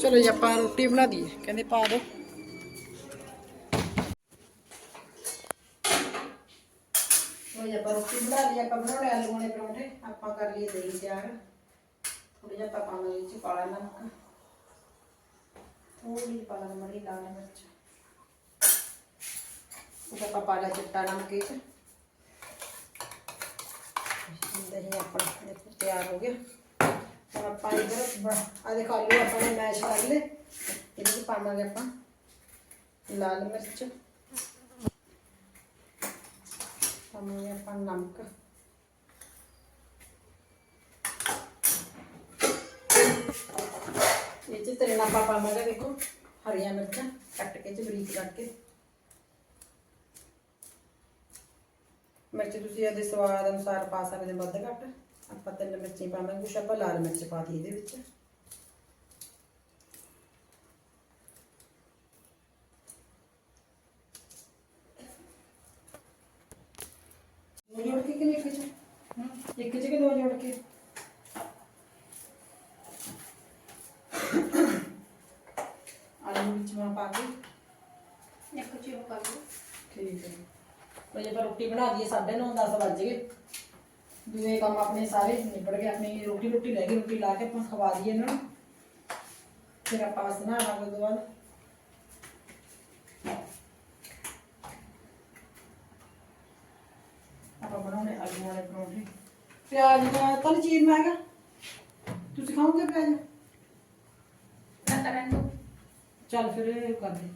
ਚਲੋ ਜੀ, ਆਪਾਂ ਰੋਟੀ ਬਣਾ ਦਈਏ। ਕਹਿੰਦੇ ਪਾ ਦੋ। ਲੋ ਆਪਾਂ ਰੋਟੀ ਬਣਾ ਲਈ, ਆਪਾਂ ਬਣਾਉਣੇ ਆਲੂ ਵਾਲੇ ਪਰੌਂਠੇ, ਆਪਾਂ ਕਰ ਲਈਏ ਦਹੀਂ ਤਿਆਰ। ਥੋੜਾ ਜਿਹਾ ਆਪਾਂ ਪਾਵਾਂਗੇ ਇਹ ਕਾਲਾ ਨਮਕ। ਥੋੜੀ ਜਿਹੀ ਪਾ ਲਾਲ ਮਿਰਚ। ਉਹ ਆਪਾਂ ਪਾ ਲਿਆ ਚਿੱਟਾ ਨਮਕ ਇਹ ਚ। ਦਹੀਂ ਆਪਣਾ ਤਿਆਰ ਹੋ ਗਿਆ। ਹੁਣ ਆਪਾਂ ਇਧਰ ਆ ਦੇਖੋ ਆਲੂ ਆਪਾਂ ਨੇ ਮੈਸ਼ ਕਰ ਲਏ। ਇਹਦੇ ਵਿੱਚ ਪਾਵਾਂਗੇ ਆਪਾਂ। ਲਾਲ ਮਿਰਚ। ਪਾਵਾਂਗੇ ਆਪਾਂ ਨਮਕ। ਇਹ ਚ ਤੇਰੇ ਆਪਾਂ ਪਾਵਾਂਗੇ ਦੇਖੋ ਹਰੀਆਂ ਮਿਰਚਾਂ, ਕੱਟ ਕੇ ਚ ਬਰੀਕ ਕਰਕੇ ਮਿਰਚ ਤੁਸੀਂ ਇਹਦੇ ਸਵਾਦ ਅਨੁਸਾਰ ਪਾ ਸਕਦੇ ਵੱਧ ਘੱਟ। ਆਪਾਂ ਤਿੰਨ ਮਿਰਚਾਂ ਪਾਵਾਂਗੇ ਕੁਛ ਆਪਾਂ ਲਾਲ ਮਿਰਚ ਪਾ ਦੀ ਇਹਦੇ ਵਿੱਚ। ਦੋ ਜੋੜ ਕੇ ਕਿ ਇੱਕ ਚ? ਇੱਕ ਚ ਕਿ ਦੋ ਜੋੜ ਕੇ? ਆਲੂ ਵਿੱਚ ਮੈਂ ਪਾ ਕੇ। ਇੱਕ ਚੀਜ਼ ਕਰ ਲਓ। ਠੀਕ ਹੈ। ਬਈ ਆਪਾਂ ਰੋਟੀ ਬਣਾ ਦਈਏ 9:30 10 ਵੱਜ ਗਏ। ਦੂਏ ਕੰਮ ਆਪਣੇ ਸਾਰੇ ਨਿਬੜ ਗਏ ਆਪਣੀ ਰੋਟੀ ਰੋਟੀ ਰਹਿ ਗਈ ਰੋਟੀ ਲਾ ਕੇ ਆਪਾਂ ਖਵਾ ਦਈਏ ਇਹਨਾਂ ਨੂੰ। ਫਿਰ ਆਪਾਂ ਬਸ ਨਾ ਲਾਂਗੇ ਉਦੋਂ ਬਾਅਦ। ਆਪਾਂ ਬਣਾਉਣੇ ਆਲੂ ਵਾਲੇ ਪਰੌਂਠੇ। ਪਿਆਜ਼ ਦਾ ਤਲ ਚੀਰ ਮੈਂ ਤੁਸੀਂ ਖਾਓਗੇ ਪਿਆਜ਼? ਨਾ ਕਰਨ ਦੋ ਚੱਲ ਫਿਰ ਇਹ ਕਰ ਦੇ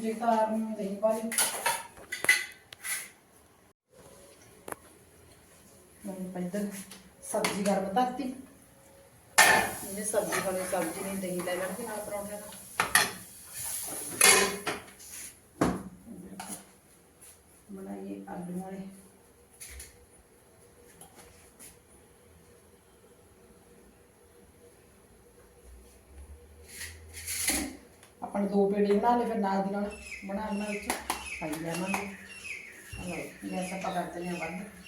ਜੇ ਤਾਰ ਨੂੰ ਦਹੀਂ ਪਾ ਲਈ। ਮੈਂ ਪਹਿਲਾਂ ਸਬਜ਼ੀ ਗਰਮ ਕਰਤੀ। ਇਹਨੇ ਸਬਜ਼ੀ ਵਾਲੀ ਸਬਜ਼ੀ ਨਹੀਂ ਦਹੀਂ ਲੈ ਲੈਣਗੇ ਨਾਲ ਪਰੌਂਠੇ ਦਾ। ਬਣਾਈਏ ਆਲੂ ਵਾਲੇ। ਆਪਾਂ ਦੋ ਪੇੜੇ ਬਣਾ ਲਏ, ਫਿਰ ਨਾਲ ਦੀ ਨਾਲ ਬਣਾ ਬਣਾ ਵਿੱਚ। ਪਾਈ ਜਾਵਾਂਗੇ। ਹਲੋ ਗੈਸ ਆਪਾਂ ਕਰ ਦਿੰਦੇ ਹਾਂ ਬੰਦ।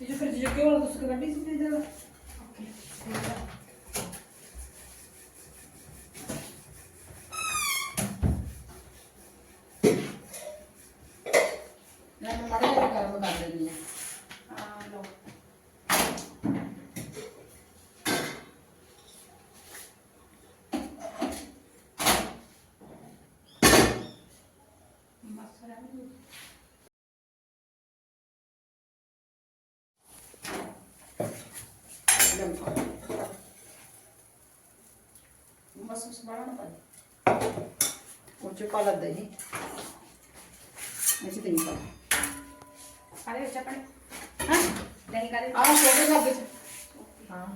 ਇਹ ਜੋ ਫਿਰ ਜੋ ਕਿ ਵਾਲਾ ਤੁਸੀਂ ਕੱਢੀ ਸੀ ਫਿਰ ਜਰਾ ਓਕੇ ਮੈਂ ਮਾੜਾ ਨਾ ਪਾ ਉਹ ਚ ਪਾ ਲੱਦਾ ਹੀ ਅਸੀਂ ਤੇ ਨਹੀਂ ਪਾ ਕਾਲੇ ਵਿੱਚ ਆਪਣੇ ਹਾਂ ਦਹੀਂ ਕਾਲੇ ਆ ਛੋਟੇ ਲੱਗੇ ਚ ਹਾਂ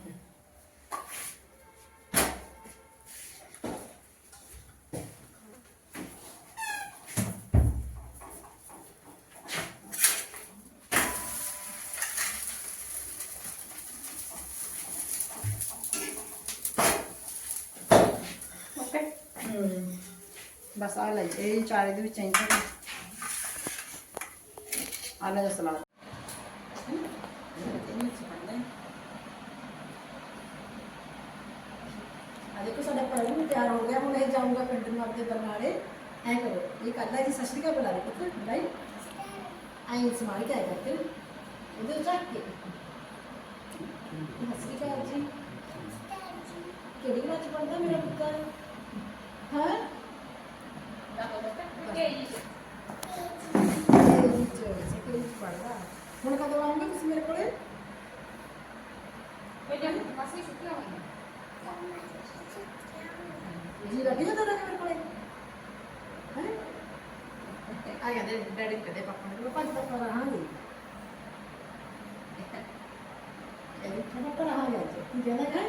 ਓਕੇ ਹਮ ਬਸ ਆ ਲੈ ਇਹ ਚਾਰੇ ਦੇ ਵਿੱਚ ਚਾਹੀਦਾ ਆ ਲੈ ਸਲਾਦ ਆ ਦੇਖੋ ਸਾਡਾ ਪੜ੍ਹਨ ਨੂੰ ਤਿਆਰ ਹੋ ਗਿਆ ਹੁਣ ਇਹ ਜਾਊਂਗਾ ਪਿੰਡ ਨੂੰ ਆਪਦੇ ਬਰਨਾਲੇ ਐ ਕਰੋ ਇਹ ਕਰਦਾ ਜੀ ਸਤਿ ਸ਼੍ਰੀ ਅਕਾਲ ਬੁਲਾ ਲੈ ਪੁੱਤ ਭਾਈ ਆਈ ਸਮਾਲ ਕੇ ਆਇਆ ਕਰਦੇ ਉਹਦੇ ਚੱਕ ਕੇ ਸਤਿ ਸ਼੍ਰੀ ਅਕਾਲ ਜੀ ਕਿਹੜੀ ਕਲਾਸ ਚ ਪੜ੍ਹਦਾ ਮੇਰਾ ਪੁੱਤਰ ਹਾਂ ਹੁਣ ਕਦੋਂ ਆਉਂਗੇ ਤੁਸੀਂ ਮੇਰੇ ਕੋਲੇ ਜੀ ਲੱਗੀ ਜਾਂਦਾ ਨਾ ਮੇਰੇ ਕੋਲੇ ਹੈ ਆ ਗਿਆ ਦੇ ਡੈਡੀ ਕਦੇ ਪਾਪਾ ਨੇ ਪੰਜ ਤੱਕ ਰਹਾਂਗੇ ਇਹ ਖਾਣਾ ਪਰ ਆ ਗਿਆ ਜੀ ਕੀ ਕਹਿੰਦਾ ਹੈ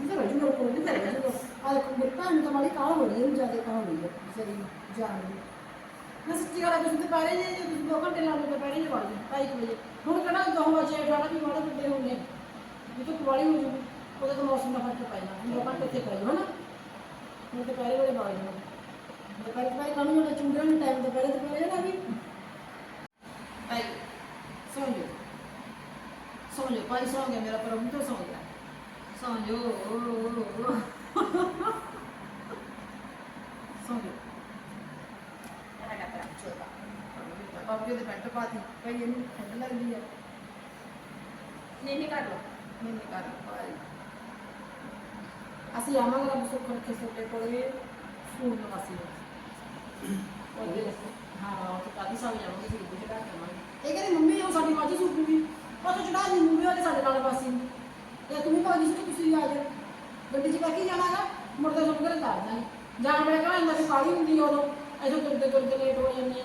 ਮੈਂ ਤਾਂ ਰਜੂ ਕੋਲ ਨਹੀਂ ਕਰਿਆ ਜਦੋਂ ਆ ਦੇਖੋ ਮੇਰੇ ਭੈਣ ਤਾਂ ਵਾਲੀ ਕਾਲ ਹੋ ਰਹੀ ਹੈ ਜ਼ਿਆਦਾ ਕਾਲ ਹੋ ਰਹੀ ਹੈ ਸਰੀ ਜਾਨ ਦੀ ਮੈਂ ਸੱਚੀ ਗੱਲ ਹੈ ਤੁਸੀਂ ਤੇ ਪਹਿਲੇ ਜੇ ਤੁਸੀਂ ਦੋ ਘੰਟੇ ਲਾ ਲਓ ਪਹਿਲੇ ਹੀ ਵਾਲੀ ਢਾਈ ਕੁ ਵਜੇ। ਹੁਣ ਕਿਹੜਾ ਦੋ ਵਜੇ ਅਠਾਰਾਂ ਵੀ ਵਾਲੇ ਵੱਡੇ ਹੋਣੇ ਇਹ ਤਾਂ ਕੁਵਾਲੀ ਹੋ ਜੂਗੀ ਉਹਦੇ ਤੋਂ ਮੌਸਮ ਦਾ ਫ਼ਰਕ ਪੈ ਜਾਣਾ। ਦੋ ਘੰਟੇ ਤੇ ਪੈ ਜਾਣਾ ਨਾ ਹੁਣ ਵੇਲੇ ਬਾਗ ਜਾਣਾ। ਦੁਪਹਿਰ ਭਾਈ ਕਾਨੂੰ ਜਿਹੜਾ ਚੁੰਗਣ ਨੂੰ ਟਾਈਮ ਦੁਪਹਿਰੇ ਦੁਪਹਿਰੇ ਨਾ ਵੀ। ਭਾਈ, ਸੌਂ ਜਾ ਭਾਈ ਸੌਂ ਗਿਆ, ਮੇਰਾ ਪ੍ਰਭੂ ਤਾਂ ਸੌਂ ਗਿਆ। ਸੌਂ ਜੋ ਸੌਂ ਜਾ ਬਾਬੇ ਦੇ ਪੈਂਟ ਪਾਤੀ ਭਾਈ ਇਹਨੂੰ ਠੰਡ ਲੱਗਦੀ ਆ। ਨਹੀਂ ਨਹੀਂ ਕਰ ਲਓ। ਨਹੀਂ ਨਹੀਂ ਕਰ ਭਾਈ। ਅਸੀਂ ਆਵਾਂਗੇ ਰੱਬ ਸੁੱਖ ਰੱਖੇ ਸੋਤੇ ਕੋਲੇ। ਫੋਨ ਲਵਾਸੀ ਉਹਦੇ ਹਾਂ ਉਹ ਤਾਂ ਕਾਦੀ ਸਾਲ ਜਾਵਾਂਗੇ ਸੀ ਬੁਝਾ ਕੇ ਆਵਾਂਗੇ। ਇਹ ਕਹਿੰਦੀ ਮੰਮੀ ਉਹ ਸਾਡੀ ਮਾਜੀ ਸੁੱਕੂਗੀ ਉਹ ਤਾਂ ਚੜਾ ਦੀ ਮੰਮੀ ਉਹਦੇ ਸਾਡੇ ਨਾਲ ਪਾਸੀ ਇਹ ਤੂੰ ਵੀ ਭਾਜੀ ਸੀ ਤੁਸੀਂ ਆ ਜਾ। ਗੱਡੀ 'ਚ ਬੈ ਕੇ ਜਾਣਾਗਾ ਮੁੜਦੇ ਸੁੱਕ ਕੇ ਕਰਨਾ ਜਾਣ ਵੇਲੇ ਕਹਿੰਦਾ ਇੰਨਾ ਵੀ ਕਾਲੀ ਹੁੰਦੀ ਉਦੋਂ? ਐਸੋ ਤੁਰਦੇ ਤੁਰਦੇ ਲੇਟ ਹੋ ਜਾਂਦੇ ਆ।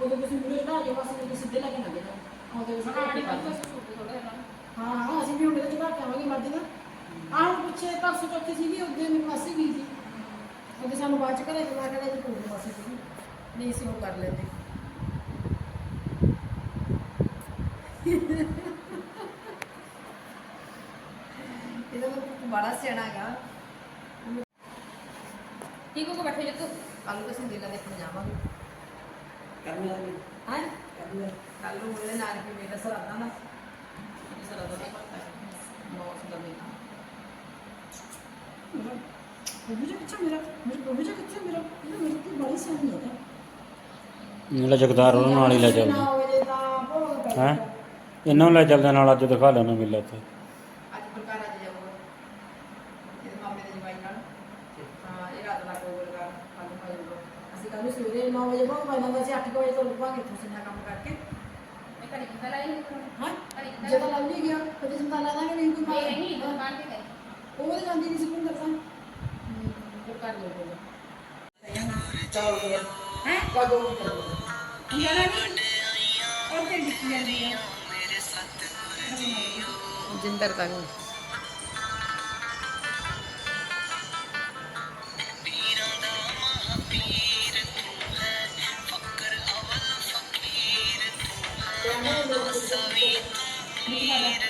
ਉਦੋਂ ਤੁਸੀਂ ਮੂਰੇ ਚੜਾ ਤੇ ਲੱਗੇ ਹਾਂ ਹਾਂ ਅਸੀਂ ਵੀ ਆਵਾਂਗੇ ਆਹ ਪਿੱਛੇ ਪਰਸੋਂ ਚੌਥੀ ਸੀਗੀ ਉਹਦੇ ਮੇਰੀ ਮਾਸੀ ਗਈ ਸੀ। ਉਹਦੇ ਸਾਨੂੰ ਬਾਅਦ ਚ ਘਰੇ ਜਮਾ ਕਰਿਆ ਜੀ ਕੋਲ ਮਾਸੀ ਸੀ ਨਹੀਂ ਸੀ ਉਹ ਕਰ ਲੈਂਦੇ। ਇਹਦਾ ਮਤਲਬ ਬੜਾ ਸਿਆਣਾ ਹੈਗਾ। ਠੀਕ ਹੋ ਕੇ ਬੈਠੇ ਜੇ ਤੂੰ? ਕੱਲ ਨੂੰ ਅਸੀਂ ਦੇਖਣ ਜਾਵਾਂਗੇ। ਕਰਨਾ ਵੀ ਹਾਂ? ਕਰਨਾ ਕੱਲ ਨੂੰ ਉਹਦੇ ਨਾਲ ਕਿ ਮੇਰਾ ਸਰਾਦਾ ਨਾ। ਇਹ ਸਰਾਦਾ ਦਾ ਪਤਾ ਹੈ। ਮੌਸ ਦਾ ਮੇਲਾ ਉਹ ਵੀ ਕਿੱਥੇ ਮੇਰਾ। ਮੇਰੇ ਉਹ ਵੀ ਕਿੱਥੇ ਮੇਰਾ। ਇਹ ਮੇਰੇ ਕੋਲ ਬੜੀ ਸਿਆਣੀ ਹੈ ਲੈ ਜਗਦਾਰ ਉਹਨਾਂ ਨਾਲ ਹੀ ਲੈ ਚੱਲਦੇ ਹੈਂ? ਇਹਨਾਂ ਨੂੰ ਲੈ ਚੱਲਦੇ ਨਾਲ ਅੱਜ ਦਿਖਾ ਲੈਣਾ ਮੇਲਾ ਉੱਥੇ ਅੱਜ ਬਲਕਾਰ ਅੱਜ ਜਾਊਗਾ। ਇਹਦੇ ਮਾਮੇ ਦੇ ਜਵਾਈ ਨਾਲ। ਹਾਂ ਇਹ ਰਾਤ ਲਾ ਕੇ ਬਲਕਾਰ ਕੱਲ ਨੂੰ ਆ ਜਾਊਗਾ। ਅਸੀਂ ਕੱਲ ਨੂੰ ਸਵੇਰੇ 9 ਵਜੇ ਭੋਗ ਪੈਣਾ ਵੈਸੇ 8 ਵਜੇ ਤੋਂ ਲੁਕਾਂਗੇ ਤੁਸੀਂ ਨਾ ਕੰਮ ਕਰਕੇ ਮੈਂ ਕਰੀ ਕਿੰਨਾ ਲਾਈ ਨਹੀਂ ਹਾਂ ਕਰੀ ਕਿੰਨਾ ਜਦੋਂ ਲੱਭ ਨਹੀਂ ਗਿਆ ਫਿਰ ਜਿੰਦਾ ਲਾ ਦਾਂਗੇ ਨਹੀਂ ਕੋਈ ਨਹੀਂ ਬਾਤ ਨਹੀਂ ਦੁਕਾਨ ਤੇ ਗਈ ਉਹ ਤਾਂ ਜਾਂਦੀ ਨਹੀਂ ਸੀ ਕੋਈ need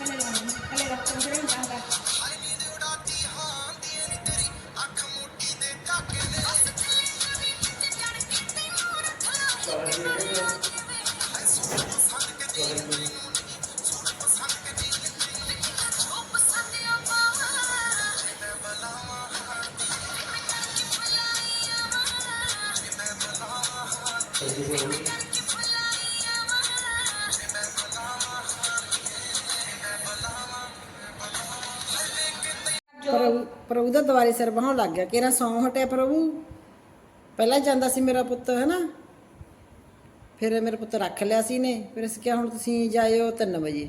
ਮੇਰੇ ਪੁੱਤ ਪ੍ਰਭੂ ਦਾ ਦੁਆਰੇ ਸਿਰ ਬਹਾਉਣ ਲੱਗ ਗਿਆ ਕਿਹੜਾ ਸੌਂ ਹਟਿਆ ਪ੍ਰਭੂ? ਪਹਿਲਾਂ ਜਾਂਦਾ ਸੀ ਮੇਰਾ ਪੁੱਤ ਹੈਨਾ? ਫਿਰ ਮੇਰਾ ਪੁੱਤ ਰੱਖ ਲਿਆ ਸੀ ਨੇ ਫਿਰ ਅਸੀਂ ਕਿਹਾ ਹੁਣ ਤੁਸੀਂ ਜਾਇਓ 3 ਵਜੇ।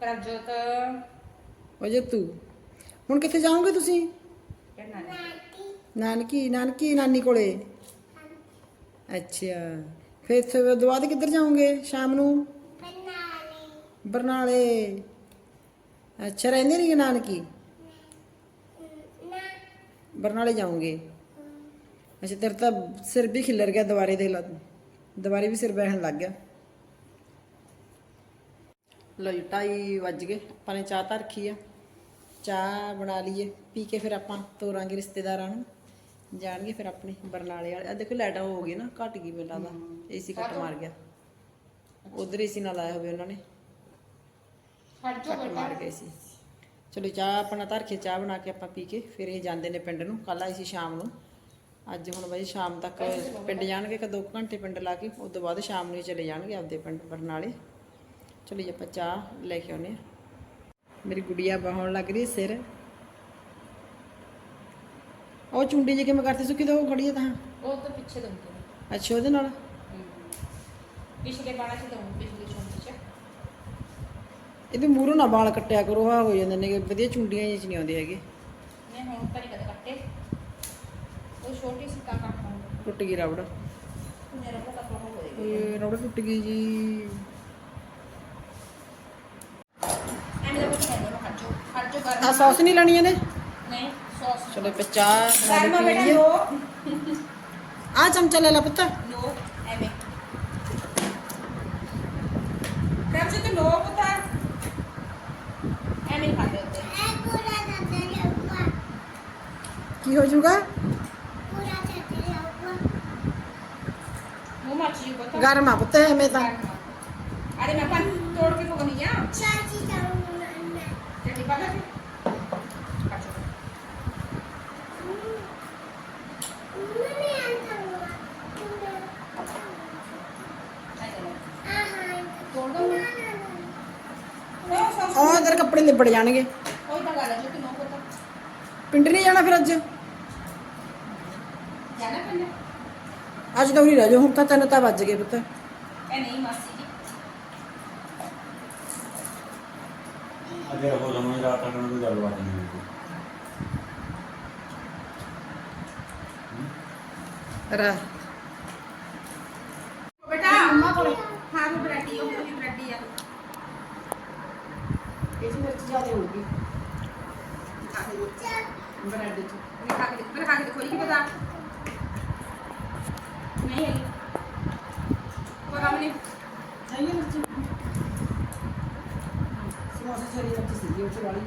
ਪ੍ਰਭਜੋਤ। ਵਜੇ ਤੂੰ। ਹੁਣ ਕਿੱਥੇ ਜਾਓਗੇ ਤੁਸੀਂ? ਨੇ ਨਾਨਕੀ ਨਾਨਕੀ ਨਾਨੀ ਕੋਲੇ? ਅੱਛਾ। ਫਿਰ ਫਿਰ ਦੁਬਾਰਾ ਕਿੱਧਰ ਜਾਓਗੇ ਸ਼ਾਮ ਨੂੰ? ਬਰਨਾਲੇ। ਅੱਛਾ ਰਹਿੰਦੇ ਨਹੀਂ ਨਾਨਕੀ? ਬਰਨਾਲੇ ਜਾਓਗੇ ਅੱਛਾ ਤੇਰੇ ਤਾਂ ਸਿਰ ਵੀ ਖਿਲਰ ਗਿਆ ਦੁਬਾਰੇ ਦੇ ਲਾ ਦੁਬਾਰੇ ਵੀ ਸਿਰ ਬਹਿਣ ਲੱਗ ਗਿਆ। ਲੋ ਢਾਈ ਵੱਜ ਗਏ। ਆਪਾਂ ਨੇ ਚਾਹ ਤਾਂ ਰੱਖੀ ਆ। ਚਾਹ ਬਣਾ ਲਈਏ ਪੀ ਕੇ ਫਿਰ ਆਪਾਂ ਤੋਰਾਂਗੇ ਰਿਸ਼ਤੇਦਾਰਾਂ ਨੂੰ। ਜਾਣਗੇ ਫਿਰ ਆਪਣੇ ਬਰਨਾਲੇ ਵਾਲੇ। ਆ ਦੇਖੋ ਲਾਈਟ ਹੋ ਗਈ ਨਾ ਘਟ ਗਈ ਮੈਨੂੰ ਲੱਗਦਾ। ਏਸੀ ਕੱਟ ਮਾਰ ਗਿਆ। ਉਧਰ ਏਸੀ ਨਾਲ ਆਇਆ ਹੋਵੇ ਉਹਨਾਂ ਨੇ। ਕੱਟ ਮਾਰ ਗਏ ਸੀ। ਚਲੋ ਚਾਹ ਆਪਣਾ ਧਰ ਕੇ ਚਾਹ ਬਣਾ ਕੇ ਆਪਾਂ ਪੀ ਕੇ ਫਿਰ ਇਹ ਜਾਂਦੇ ਨੇ ਪਿੰਡ ਨੂੰ। ਕੱਲ ਆਈ ਸੀ ਸ਼ਾਮ ਨੂੰ। ਅੱਜ ਹੁਣ ਬਾਈ ਸ਼ਾਮ ਤੱਕ ਪਿੰਡ ਜਾਣਗੇ ਕਿ 2 ਘੰਟੇ ਪਿੰਡ ਲਾ ਕੇ ਉਸ ਤੋਂ ਬਾਅਦ ਸ਼ਾਮ ਨੂੰ ਚਲੇ ਜਾਣਗੇ ਆਪਦੇ ਪਿੰਡ ਬਰਨਾਲੇ। ਚਲੋ ਜੀ ਆਪਾਂ ਚਾਹ ਲੈ ਕੇ ਆਉਨੇ ਆ ਮੇਰੀ ਗੁੜੀਆ ਬਹਾਉਣ ਲੱਗ ਰਹੀ ਸਿਰ। ਉਹ ਚੁੰਡੀ ਜੀ ਕਿਵੇਂ ਕਰਤੀ ਸੁੱਕੀ ਤਾਂ ਉਹ ਖੜੀ ਹੈ ਤਾਂ? ਉਹ ਤਾਂ ਪਿੱਛੇ ਦਊਂਗੀ ਅੱਛਾ ਉਹਦੇ ਨਾਲ? ਪਿਛਲੇ ਬਾੜਾ ਚ ਚ ਇਹਦੇ ਮੂਹਰੋਂ ਨਾ ਵਾਲ ਕੱਟਿਆ ਕਰੋ ਆ ਹੋ ਜਾਂਦੇ ਨੇ ਵਧੀਆ ਚੁੰਡੀਆਂ ਜਿਹੀ ਨਹੀਂ ਆਉਂਦੇ ਹੈਗੇ। ਮੈਂ ਹੁਣ ਤਾਂ ਨਹੀਂ ਕਦੇ ਕੱਟੇ। ਉਹ ਛੋਟੀ ਸੀ ਕਾ ਕੱਟ ਪਾਉਂਗਾ ਟੁੱਟ ਗਈ ਰਬੜ। ਮੇਰਾ ਤਾਂ ਕੱਪੜਾ ਹੋਏਗਾ ਇਹ ਰਬੜ ਟੁੱਟ ਗਈ ਜੀ। ਐਂਡ ਦਾ ਕੁਝ ਕਹਿੰਦੇ ਮੈਂ ਖਰਚੋ ਖਰਚੋ ਕਰ ਆ ਸੌਸ ਨਹੀਂ ਲੈਣੀ ਇਹਨੇ? ਨਹੀਂ ਸੌਸ। ਚਲੋ ਆਪਾਂ ਚਾਹ ਬਣਾ ਗਰਮਾ ਕੇ ਬੇਟਾ ਪੀਈਏ। ਲੋ ਆ ਚਮਚਾ ਲੈ ਲੈ ਪੁੱਤ। ਲੋ ਐਵੇਂ। ਕਰਚੇ ਤੇ ਲੋ ਪਤਾ। ਕੀ ਹੋ ਜਾਊਗਾ ਗਰਮ ਆ ਪੁੱਤ ਐਵੇਂ ਤਾਂ ਅਰੇ ਮੈਂ ਪੰਨ ਤੋੜ ਕੇ ਪਕਾਉਣੀ ਆ ਚਾਚੀ ਚਾਹੂੰਗਾ ਮੈਂ ਚੱਲੀ ਪਕਾ ਕੇ ਉਹ ਇਧਰ ਕੱਪੜੇ ਲਿਬੜ ਜਾਣਗੇ ਪਿੰਡ ਨਹੀਂ ਜਾਣਾ ਫਿਰ ਅੱਜ? ਜਾਣਾ ਅੱਜ ਤਾਂ ਉਰੀ ਰਹਿ ਜਾ ਹੁਣ ਤਾਂ ਤਿੰਨ ਤਾਂ ਵੱਜ ਗਏ ਪੁੱਤ। ਇਹ ਨਹੀਂ ਮਾਸੀ ਜੀ। ਆ। ਇਹ ਵਿੱਚ ਖਾ ਕੇ ਦੇਖੋ ਬ੍ਰੈਡ ਚ ਮੈਂ ਖਾ ਕੇ ਦੇਖੋ ਪਰ ਖਾ ਕੇ ਦੇਖੋ ਇਹ ਕੀ ਪਤਾ ਨਹੀਂ ਹੈ ਪਰ ਹਮਨੇ ਨਹੀਂ। ਮਿਰਚ ਸਮੋਸੇ ਚਲੀ ਜਾਂਦੀ ਸੀ ਜੀ ਉਹ ਚਲਾਈ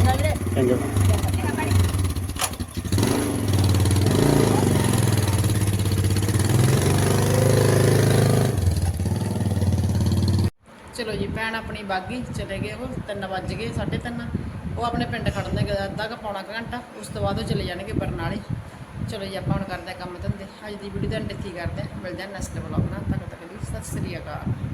ਚੰਗਾ। ਚਲੋ ਜੀ, ਭੈਣ ਆਪਣੀ ਬਾਗੀ ਚਲੇ ਗਏ ਉਹ 3 ਵੱਜ ਗਏ 3:30 ਉਹ ਆਪਣੇ ਪਿੰਡ ਖੜਨ ਦੇ ਅੱਧਾ ਕੁ ਪੌਣਾ ਘੰਟਾ, ਉਸ ਤੋਂ ਬਾਅਦ ਉਹ ਚਲੇ ਜਾਣਗੇ ਬਰਨਾਲੇ। ਚਲੋ ਜੀ, ਆਪਾਂ ਹੁਣ ਕਰਦੇ ਹਾਂ ਕੰਮ ਧੰਦੇ। ਅੱਜ ਦੀ ਵੀਡੀਓ ਦਾ ਐਂਡ ਇੱਥੇ ਕਰਦੇ ਹਾਂ। ਮਿਲਦੇ ਹਾਂ ਨੈਕਸਟ ਵਲੌਗ ਨਾਲ। ਤੱਕ ਤੱਕ ਲਈ ਸਤਿ ਸ੍ਰੀ ਅਕਾਲ।